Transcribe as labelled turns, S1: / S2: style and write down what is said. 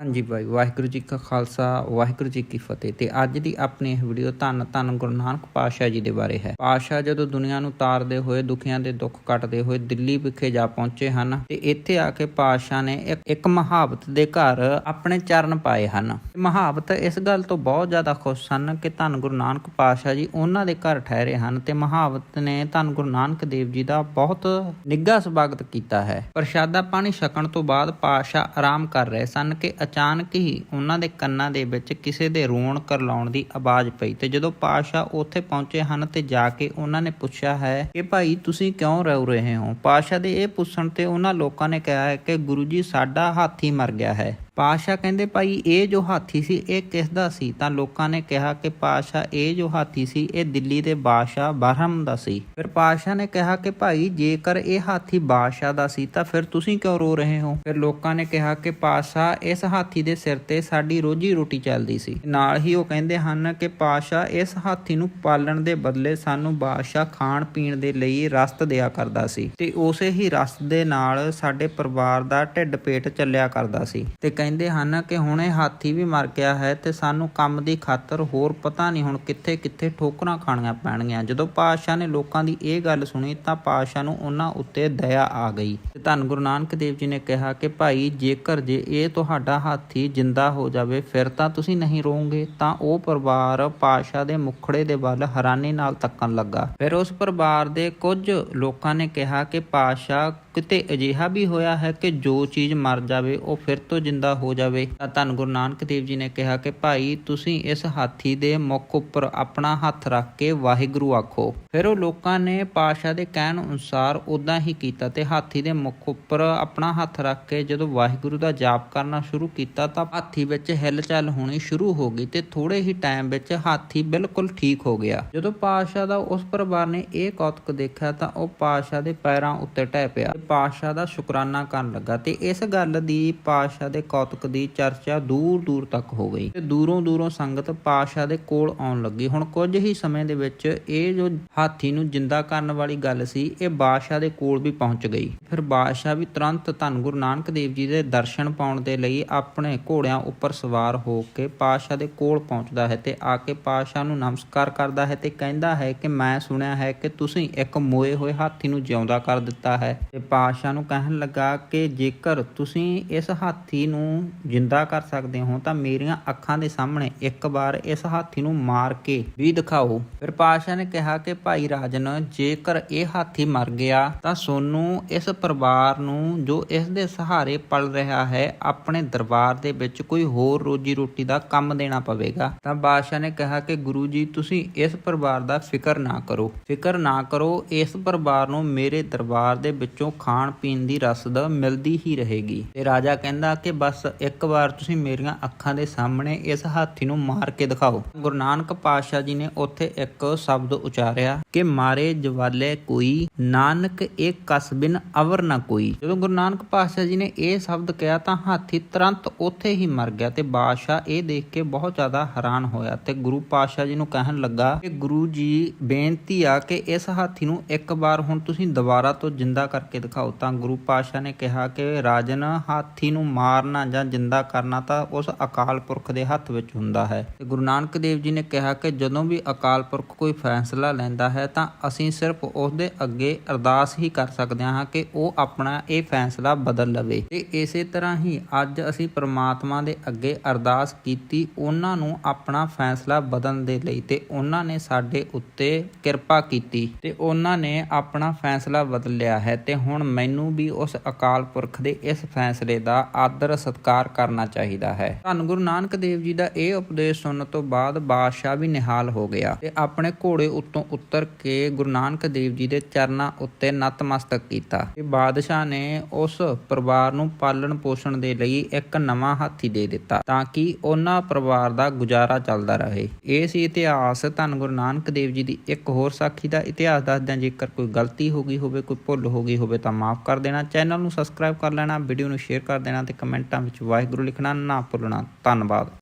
S1: ਹਾਂਜੀ ਭਾਈ, ਵਾਹਿਗੁਰੂ ਜੀ ਕਾ ਖਾਲਸਾ, ਵਾਹਿਗੁਰੂ ਜੀ ਕੀ ਫਤਿਹ। ਤੇ ਅੱਜ ਦੀ ਆਪਣੀ ਇਹ ਵੀਡੀਓ ਧੰਨ ਧੰਨ ਗੁਰੂ ਨਾਨਕ ਪਾਤਸ਼ਾਹ ਜੀ ਦੇ ਬਾਰੇ ਹੈ। ਪਾਤਸ਼ਾਹ ਜਦੋਂ ਦੁਨੀਆ ਨੂੰ ਤਾਰਦੇ ਹੋਏ, ਦੁਖੀਆਂ ਦੇ ਦੁੱਖ ਕੱਟਦੇ ਹੋਏ ਦਿੱਲੀ ਵਿਖੇ ਜਾ ਪਹੁੰਚੇ ਹਨ, ਤੇ ਇੱਥੇ ਆ ਕੇ ਪਾਤਸ਼ਾਹ ਨੇ ਇੱਕ ਇੱਕ ਮਹਾਵਤ ਦੇ ਘਰ ਆਪਣੇ ਚਰਨ ਪਾਏ ਹਨ। ਮਹਾਵਤ ਇਸ ਗੱਲ ਤੋਂ ਬਹੁਤ ਜ਼ਿਆਦਾ ਖੁਸ਼ ਸਨ ਕਿ ਧੰਨ ਗੁਰੂ ਨਾਨਕ ਪਾਤਸ਼ਾਹ ਜੀ ਉਹਨਾਂ ਦੇ ਘਰ ਠਹਿਰੇ ਹਨ ਤੇ ਮਹਾਵਤ ਨੇ ਧੰਨ ਗੁਰੂ ਨਾਨਕ ਦੇਵ ਜੀ ਦਾ ਬਹੁਤ ਨਿੱਘਾ ਸਵਾਗਤ ਕੀਤਾ ਹੈ। ਪ੍ਰਸ਼ਾਦਾ ਪਾਣੀ ਛਕਣ ਤੋਂ ਬਾਅਦ ਪਾਤਸ਼ਾਹ ਆਰਾਮ ਕਰ ਰਹੇ ਸਨ ਕਿ ਅਚਾਨਕ ਹੀ ਉਹਨਾਂ ਦੇ ਕੰਨਾਂ ਦੇ ਵਿੱਚ ਕਿਸੇ ਦੇ ਰੋਣ ਕਰਲਾਉਣ ਦੀ ਆਵਾਜ਼ ਪਈ ਤੇ ਜਦੋਂ ਪਾਤਸ਼ਾਹ ਉੱਥੇ ਪਹੁੰਚੇ ਹਨ ਤੇ ਜਾ ਕੇ ਉਹਨਾਂ ਨੇ ਪੁੱਛਿਆ ਹੈ ਕਿ ਭਾਈ ਤੁਸੀਂ ਕਿਉਂ ਰੋ ਰਹੇ ਹੋ? ਪਾਤਸ਼ਾਹ ਦੇ ਇਹ ਪੁੱਛਣ ਤੇ ਉਹਨਾਂ ਲੋਕਾਂ ਨੇ ਕਿਹਾ ਹੈ ਕਿ ਗੁਰੂ ਜੀ, ਸਾਡਾ ਹਾਥੀ ਮਰ ਗਿਆ ਹੈ। ਪਾਸ਼ਾ ਕਹਿੰਦੇ ਭਾਈ, ਇਹ ਜੋ ਹਾਥੀ ਸੀ, ਇਹ ਕਿਸ ਦਾ ਸੀ? ਤਾਂ ਲੋਕਾਂ ਨੇ ਕਿਹਾ ਕਿ ਪਾਸ਼ਾ ਇਹ ਜੋ ਹਾਥੀ ਸੀ, ਇਹ ਦਿੱਲੀ ਦੇ ਬਾਦਸ਼ਾਹ ਬਰਹਮ ਦਾ ਸੀ। ਫਿਰ ਪਾਸ਼ਾ ਨੇ ਕਿਹਾ ਕਿ ਭਾਈ, ਜੇਕਰ ਇਹ ਹਾਥੀ ਬਾਦਸ਼ਾਹ ਦਾ ਸੀ, ਤਾਂ ਫਿਰ ਤੁਸੀਂ ਕਿਉਂ ਰੋ ਰਹੇ ਹੋ? ਫਿਰ ਲੋਕਾਂ ਨੇ ਕਿਹਾ ਕਿ ਪਾਸ਼ਾ ਇਸ ਹਾਥੀ ਦੇ ਸਿਰ ਤੇ ਸਾਡੀ ਰੋਜੀ ਰੋਟੀ ਚੱਲਦੀ ਸੀ। ਨਾਲ ਹੀ ਉਹ ਕਹਿੰਦੇ ਹਨ ਕਿ ਪਾਸ਼ਾ ਇਸ ਹਾਥੀ ਨੂੰ ਪਾਲਣ ਦੇ ਬਦਲੇ ਸਾਨੂੰ ਬਾਦਸ਼ਾਹ ਖਾਣ ਪੀਣ ਦੇ ਲਈ ਰਸਤ ਦਿਆ ਕਰਦਾ ਸੀ। ਤੇ ਉਸੇ ਹੀ ਰਸਤ ਦੇ ਨਾਲ ਸਾਡੇ ਪਰਿਵਾਰ ਦਾ ਢਿੱਡ ਪੇਟ ਚੱਲਿਆ ਕਰਦਾ ਸੀ। ਤੇ ਕਹਿੰਦੇ ਹਨ ਕਿ ਹੁਣ ਇਹ ਹਾਥੀ ਵੀ ਮਰ ਗਿਆ ਹੈ ਤੇ ਸਾਨੂੰ ਕੰਮ ਦੀ ਖਾਤਰ ਹੋਰ ਪਤਾ ਨਹੀਂ ਹੁਣ ਕਿੱਥੇ ਕਿੱਥੇ ਠੋਕਰਾਂ ਖਾਣੀਆਂ ਪੈਣਗੀਆਂ। ਜਦੋਂ ਪਾਤਸ਼ਾਹ ਨੇ ਲੋਕਾਂ ਦੀ ਇਹ ਗੱਲ ਸੁਣੀ ਤਾਂ ਪਾਤਸ਼ਾਹ ਨੂੰ ਉਹਨਾਂ ਉੱਤੇ ਦਇਆ ਆ ਗਈ। ਤੇ ਧੰਨ ਗੁਰੂ ਨਾਨਕ ਦੇਵ ਜੀ ਨੇ ਕਿਹਾ ਕਿ ਭਾਈ, ਜੇਕਰ ਜੇ ਇਹ ਤੁਹਾਡਾ ਹਾਥੀ ਜਿੰਦਾ ਹੋ ਜਾਵੇ, ਫਿਰ ਤਾਂ ਤੁਸੀਂ ਨਹੀਂ ਰੋਵੋਗੇ ਤਾਂ ਉਹ ਪਰਿਵਾਰ ਪਾਤਸ਼ਾਹ ਦੇ ਮੁਖੜੇ ਦੇ ਵੱਲ ਹੈਰਾਨੀ ਨਾਲ ਤੱਕਣ ਲੱਗਾ। ਫਿਰ ਉਸ ਪਰਿਵਾਰ ਦੇ ਕੁਝ ਲੋਕਾਂ ਨੇ ਕਿਹਾ ਕਿ ਪਾਤਸ਼ਾਹ ਕਿਤੇ ਅਜਿਹਾ ਵੀ ਹੋਇਆ ਹੈ ਕਿ ਜੋ ਚੀਜ਼ ਮਰ ਜਾਵੇ, ਉਹ ਫਿਰ ਤੋਂ ਜਿੰਦਾ ਹੋ ਜਾਵੇ। ਤਾਂ ਧੰਨ ਗੁਰੂ ਨਾਨਕ ਦੇਵ ਜੀ ਨੇ ਕਿਹਾ ਕਿ ਭਾਈ, ਤੁਸੀਂ ਇਸ ਹਾਥੀ ਦੇ ਮੁੱਖ ਉੱਪਰ ਆਪਣਾ ਹੱਥ ਰੱਖ ਕੇ ਵਾਹਿਗੁਰੂ ਆਖੋ। ਫਿਰ ਉਹ ਲੋਕਾਂ ਨੇ ਪਾਸ਼ਾ ਦੇ ਕਹਿਣ ਅਨੁਸਾਰ ਉਦਾਂ ਹੀ ਕੀਤਾ ਤੇ ਹਾਥੀ ਦੇ ਮੁੱਖ ਉੱਪਰ ਆਪਣਾ ਹੱਥ ਰੱਖ ਕੇ ਜਦੋਂ ਵਾਹਿਗੁਰੂ ਦਾ ਜਾਪ ਕਰਨਾ ਸ਼ੁਰੂ ਕੀਤਾ ਤਾਂ ਹਾਥੀ ਵਿੱਚ ਹਿਲਚਲ ਹੋਣੀ ਸ਼ੁਰੂ ਹੋ ਗਈ ਤੇ ਥੋੜੇ ਹੀ ਟਾਈਮ ਵਿੱਚ ਹਾਥੀ ਬਿਲਕੁਲ ਠੀਕ ਹੋ ਗਿਆ। ਜਦੋਂ ਪਾਸ਼ਾ ਦਾ ਉਸ ਪਰਿਵਾਰ ਨੇ ਇਹ ਕੌਤਕ ਦੇਖਿਆ ਤਾਂ ਉਹ ਪਾਸ਼ਾ ਦੇ ਪੈਰਾਂ ਉੱਤੇ ਟਹਿ ਪਿਆ। ਤੇ ਪਾਸ਼ਾ ਦਾ ਸ਼ੁਕਰਾਨਾ ਕਰਨ ਲੱਗਾ ਤੇ ਇਸ ਗੱਲ ਦੀ ਪਾਸ਼ਾ ਦੇ ਕੌਤਕ ਦੀ ਚਰਚਾ ਦੂਰ ਦੂਰ ਤੱਕ ਹੋ ਗਈ ਤੇ ਦੂਰੋਂ ਦੂਰੋਂ ਸੰਗਤ ਪਾਸ਼ਾ ਦੇ ਕੋਲ ਆਉਣ ਲੱਗੀ। ਹੁਣ ਕੁਝ ਹੀ ਸਮੇਂ ਦੇ ਵਿੱਚ ਇਹ ਜੋ ਹਾਥੀ ਨੂੰ ਜਿੰਦਾ ਕਰਨ ਵਾਲੀ ਗੱਲ ਸੀ, ਇਹ ਬਾਦਸ਼ਾਹ ਦੇ ਕੋਲ ਵੀ ਪਹੁੰਚ ਗਈ। ਫਿਰ ਬਾਦਸ਼ਾਹ ਵੀ ਤੁਰੰਤ ਧੰਨ ਗੁਰੂ ਨਾਨਕ ਦੇਵ ਜੀ ਦੇ ਦਰਸ਼ਨ ਪਾਉਣ ਦੇ ਲਈ ਆਪਣੇ ਘੋੜਿਆਂ ਉੱਪਰ ਸਵਾਰ ਹੋ ਕੇ ਪਾਤਸ਼ਾਹ ਦੇ ਕੋਲ ਪਹੁੰਚਦਾ ਹੈ ਤੇ ਆ ਕੇ ਪਾਤਸ਼ਾਹ ਨੂੰ ਨਮਸਕਾਰ ਕਰਦਾ ਹੈ ਤੇ ਕਹਿੰਦਾ ਹੈ ਕਿ ਮੈਂ ਸੁਣਿਆ ਹੈ ਕਿ ਤੁਸੀਂ ਇੱਕ ਮੋਏ ਹੋਏ ਹਾਥੀ ਨੂੰ ਜਿਉਂਦਾ ਕਰ ਦਿੱਤਾ ਹੈ। ਤੇ ਪਾਤਸ਼ਾਹ ਨੂੰ ਕਹਿਣ ਲੱਗਾ ਕਿ ਜੇਕਰ ਤੁਸੀਂ ਇਸ ਹਾਥੀ ਨੂੰ ਜਿੰਦਾ ਕਰ ਸਕਦੇ ਹੋ ਤਾਂ ਮੇਰੀਆਂ ਅੱਖਾਂ ਦੇ ਸਾਹਮਣੇ ਇੱਕ ਵਾਰ ਇਸ ਹਾਥੀ ਨੂੰ ਮਾਰ ਕੇ ਵੀ ਦਿਖਾਓ। ਫਿਰ ਪਾਤਸ਼ਾਹ ਨੇ ਕਿਹਾ ਕਿ ਭਾਈ ਰਾਜਨ, ਜੇਕਰ ਇਹ ਹਾਥੀ ਮਰ ਗਿਆ ਤਾਂ ਸੋਨੂੰ ਇਸ ਪਰਿਵਾਰ ਨੂੰ ਜੋ ਇਸ ਦੇ ਸਹਾਰੇ ਪਲ ਰਿਹਾ ਹੈ, ਆਪਣੇ ਦਰਬਾਰ ਦੇ ਵਿੱਚ ਕੋਈ ਹੋਰ ਰੋਜੀ ਰੋਟੀ ਦਾ ਕੰਮ ਦੇਣਾ ਪਵੇਗਾ। ਤਾਂ ਬਾਦਸ਼ਾਹ ਨੇ ਕਿਹਾ ਕਿ ਗੁਰੂ ਜੀ ਤੁਸੀਂ ਇਸ ਪਰਿਵਾਰ ਦਾ ਫਿਕਰ ਨਾ ਕਰੋ। ਫਿਕਰ ਨਾ ਕਰੋ, ਇਸ ਪਰਿਵਾਰ ਨੂੰ ਮੇਰੇ ਦਰਬਾਰ ਦੇ ਵਿੱਚੋਂ ਖਾਣ ਪੀਣ ਦੀ ਰਸਦ ਮਿਲਦੀ ਹੀ ਰਹੇਗੀ। ਤੇ ਰਾਜਾ ਕਹਿੰਦਾ ਕਿ ਬਸ ਇੱਕ ਵਾਰ ਤੁਸੀਂ ਮੇਰੀਆਂ ਅੱਖਾਂ ਦੇ ਸਾਹਮਣੇ ਇਸ ਹਾਥੀ ਨੂੰ ਮਾਰ ਕੇ ਦਿਖਾਓ। ਗੁਰੂ ਨਾਨਕ ਪਾਤਸ਼ਾਹ ਜੀ ਨੇ ਉੱਥੇ ਇੱਕ ਸ਼ਬਦ ਉਚਾਰਿਆ ਕਿ ਮਾਰੇ ਜਵਾਲੇ ਕੋਈ, ਨਾਨਕ ਇਹ ਕਸਬਿਨ ਅਵਰ ਨਾ ਕੋਈ। ਜਦੋਂ ਗੁਰੂ ਨਾਨਕ ਪਾਤਸ਼ਾਹ ਜੀ ਨੇ ਇਹ ਸ਼ਬਦ ਕਿਹਾ ਤਾਂ ਹਾਥੀ ਤੁਰੰਤ ਉੱਥੇ ਹੀ ਮਰ ਗਿਆ ਤੇ ਬਾਦਸ਼ਾਹ ਇਹ ਦੇਖ ਕੇ ਬਹੁਤ ਜ਼ਿਆਦਾ ਹੈਰਾਨ ਹੋਇਆ ਤੇ ਗੁਰੂ ਪਾਤਸ਼ਾਹ ਜੀ ਨੂੰ ਕਹਿਣ ਲੱਗਾ ਕਿ ਗੁਰੂ ਜੀ, ਬੇਨਤੀ ਆ ਕਿ ਇਸ ਹਾਥੀ ਨੂੰ ਇੱਕ ਵਾਰ ਹੁਣ ਤੁਸੀਂ ਦੁਬਾਰਾ ਤੋਂ ਜਿੰਦਾ ਕਰਕੇ ਦਿਖਾਓ। ਤਾਂ ਗੁਰੂ ਪਾਤਸ਼ਾਹ ਨੇ ਕਿਹਾ ਕਿ ਰਾਜਨ, ਹਾਥੀ ਨੂੰ ਮਾਰਨਾ ਜਾਂ ਜਿੰਦਾ ਕਰਨਾ ਤਾਂ ਉਸ ਅਕਾਲ ਪੁਰਖ ਦੇ ਹੱਥ ਵਿੱਚ ਹੁੰਦਾ ਹੈ। ਤੇ ਗੁਰੂ ਨਾਨਕ ਦੇਵ ਜੀ ਨੇ ਕਿਹਾ ਕਿ ਜਦੋਂ ਵੀ ਅਕਾਲ ਪੁਰਖ ਕੋਈ ਫੈਸਲਾ ਲੈਂਦਾ ਹੈ ਤਾਂ ਅਸੀਂ ਸਿਰਫ ਉਸ ਦੇ ਅੱਗੇ ਅਰਦਾਸ ਹੀ ਕਰ ਸਕਦੇ ਹਾਂ ਕਿ ਉਹ ਆਪਣਾ ਇਹ ਫੈਸਲਾ ਬਦਲ ਲਵੇ। ਤੇ ਇਸੇ ਤਰ੍ਹਾਂ ਹੀ ਅੱਜ ਅਸੀਂ ਪ੍ਰਮਾਤਮਾ ਦੇ ਅੱਗੇ ਅਰਦਾਸ ਕੀਤੀ, ਉਹਨਾਂ ਨੂੰ ਆਪਣਾ ਫੈਸਲਾ ਬਦਲਣ ਦੇ ਲਈ ਤੇ ਉਹਨਾਂ ਨੇ ਸਾਡੇ ਉੱਤੇ ਕਿਰਪਾ ਕੀਤੀ ਤੇ ਉਹਨਾਂ ਨੇ ਆਪਣਾ ਫੈਸਲਾ ਬਦਲਿਆ ਹੈ ਤੇ ਹੁਣ ਮੈਨੂੰ ਵੀ ਉਸ ਅਕਾਲ ਪੁਰਖ ਦੇ ਇਸ ਫੈਸਲੇ ਦਾ ਆਦਰ ਸਤਿਕਾਰ ਕਰਨਾ ਚਾਹੀਦਾ ਹੈ। ਧੰਨ ਗੁਰੂ ਨਾਨਕ ਦੇਵ ਜੀ ਦਾ ਇਹ ਉਪਦੇਸ਼ ਸੁਣਨ ਤੋਂ ਬਾਅਦ ਬਾਦਸ਼ਾਹ ਵੀ ਨਿਹਾਲ ਹੋ ਗਿਆ ਤੇ ਆਪਣੇ ਘੋੜੇ ਉੱਤੋਂ ਉਤਰ ਕੇ ਗੁਰੂ ਨਾਨਕ ਦੇਵ ਜੀ ਦੇ ਚਰਨਾਂ ਉੱਤੇ ਨਤਮਸਤਕ ਕੀਤਾ। ਤੇ ਬਾਦਸ਼ਾਹ ਨੇ ਉਸ ਪਰਿਵਾਰ ਨੂੰ ਪਾਲਣ ਪੋਸ਼ਣ ਦੇ ਲਈ ਇੱਕ ਨਵਾਂ ਹਾਥੀ ਦੇ ਦਿੱਤਾ ਤਾਂ ਕਿ ਉਹਨਾਂ ਪਰਿਵਾਰ ਦਾ ਗੁਜ਼ਾਰਾ ਚੱਲਦਾ ਰਹੇ। ਇਹ ਸੀ ਇਤਿਹਾਸ। ਧੰਨ ਗੁਰੂ ਨਾਨਕ ਦੇਵ ਜੀ ਦੀ ਇੱਕ ਹੋਰ ਸਾਖੀ ਦਾ ਇਤਿਹਾਸ ਦੱਸਦਿਆਂ ਜੇਕਰ ਕੋਈ ਗਲਤੀ ਹੋ ਗਈ ਹੋਵੇ, ਕੋਈ ਭੁੱਲ ਹੋ ਗਈ ਹੋਵੇ ਤਾਂ ਮਾਫ ਕਰ ਦੇਣਾ। ਚੈਨਲ ਨੂੰ ਸਬਸਕ੍ਰਾਈਬ ਕਰ ਲੈਣਾ, ਵੀਡੀਓ ਨੂੰ ਸ਼ੇਅਰ ਕਰ ਦੇਣਾ ਤੇ ਕਮੈਂਟਾਂ ਵਿੱਚ ਵਾਹਿਗੁਰੂ ਲਿਖਣਾ ਨਾ ਭੁੱਲਣਾ। ਧੰਨਵਾਦ।